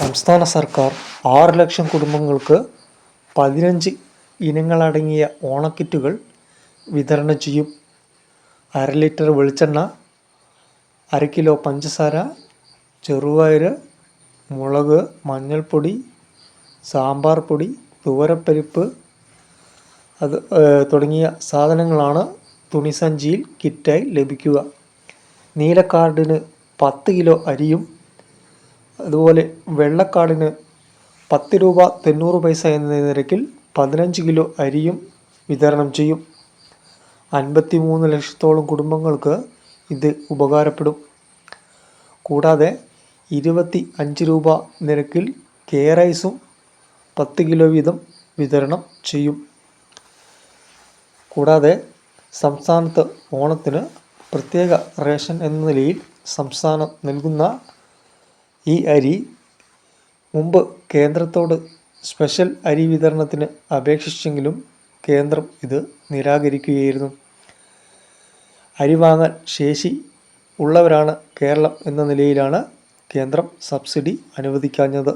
സംസ്ഥാന സർക്കാർ ആറ് ലക്ഷം കുടുംബങ്ങൾക്ക് പതിനഞ്ച് ഇനങ്ങളടങ്ങിയ ഓണക്കിറ്റുകൾ വിതരണം ചെയ്യും. അര ലിറ്റർ വെളിച്ചെണ്ണ അര കിലോ പഞ്ചസാര ചെറുപയർ മുളക് മഞ്ഞൾപ്പൊടി സാമ്പാർ പൊടി തുവരപ്പരിപ്പ് അത് തുടങ്ങിയ സാധനങ്ങളാണ് തുണിസഞ്ചിയിൽ കിറ്റായി ലഭിക്കുക. നീലക്കാർഡിന് പത്ത് കിലോ അരിയും അതുപോലെ വെള്ളക്കാടിന് പത്ത് രൂപ തൊണ്ണൂറ് പൈസ എന്ന നിരക്കിൽ പതിനഞ്ച് കിലോ അരിയും വിതരണം ചെയ്യും. അൻപത്തി മൂന്ന് ലക്ഷത്തോളം കുടുംബങ്ങൾക്ക് ഇത് ഉപകാരപ്പെടും. കൂടാതെ ഇരുപത്തി അഞ്ച് രൂപ നിരക്കിൽ കെ റൈസും പത്ത് കിലോ വീതം വിതരണം ചെയ്യും. കൂടാതെ സംസ്ഥാനത്ത് ഓണത്തിന് പ്രത്യേക റേഷൻ എന്ന നിലയിൽ സംസ്ഥാനം നൽകുന്ന ഈ അരി മുമ്പ് കേന്ദ്രത്തോട് സ്പെഷ്യൽ അരി വിതരണത്തിന് അപേക്ഷിച്ചെങ്കിലും കേന്ദ്രം ഇത് നിരാകരിക്കുകയായിരുന്നു. അരി വാങ്ങാൻ ശേഷി ഉള്ളവരാണ് കേരളം എന്ന നിലയിലാണ് കേന്ദ്രം സബ്സിഡി അനുവദിക്കാഞ്ഞത്.